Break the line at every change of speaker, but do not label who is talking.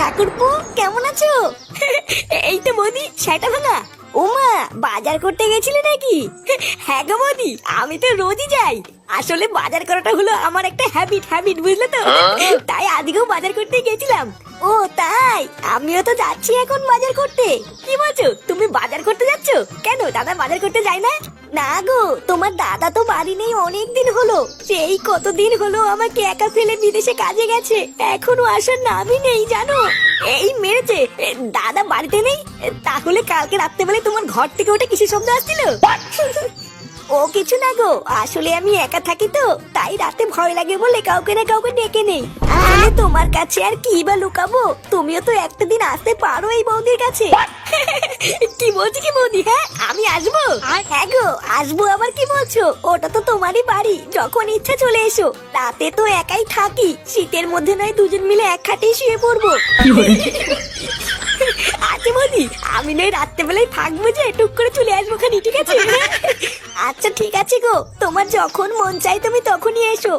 ঠাকুরপো কেমন আছো? এই তো বৌদি সেটা ভাঙা। ওমা বাজার করতে গেছিলে নাকি? হ্যাঁ গো বৌদি আমি তো রোজই যাই। আসলে বাজার করাটা হলো আমার একটা হ্যাবিট হ্যাবিট বুঝলে তো? তাই আজকেও বাজার করতে গেছিলাম। ও তাই? আমিও তো যাচ্ছি এখন বাজার করতে। কি বলছো তুমি বাজার করতে যাচ্ছ? কেন দাদা বাজার করতে যায় না? না গো তোমার দাদা তো বাড়ি নেই অনেক দিন হলো। সেই কতদিন হলো আমাকে একা ফেলে বিদেশে কাজে গেছে। এখনও আসার নামই নেই জানো? এই মেরেছে। দাদা বাড়িতে নেই? তাহলে কালকে রাত্রেবেলায় তোমার ঘর থেকে ওটা কিসের শব্দ আসছিল? ও কিছু না গো আসলে আমি একা থাকি তো তাই রাতে ভয় লাগে বলে কাউকে না কাউকে ডেকে নেই। তোমার কাছে আর কি বা লুকাবো? তুমিও তো একটা দিন আসতে পারো এই বৌদির কাছে। কি বলছি কি বৌদি হ্যাঁ আমি আসব? হ্যাঁ গো আসব আবার কি বলছো? ওটা তো তোমারই বাড়ি যখন ইচ্ছা চলে এসো। রাতে তো একাই থাকি শীতের মধ্যে নয় দুজন মিলে এক খাটেই শুয়ে পড়ব। আচ্ছা বলি আমি নয় রাত্রেবেলায় থাকব যে টুক করে চলে আসব খানি ঠিক আছে? আচ্ছা ঠিক আছে গো। তোমার যখন মন চাই তুমি তখনই এসো।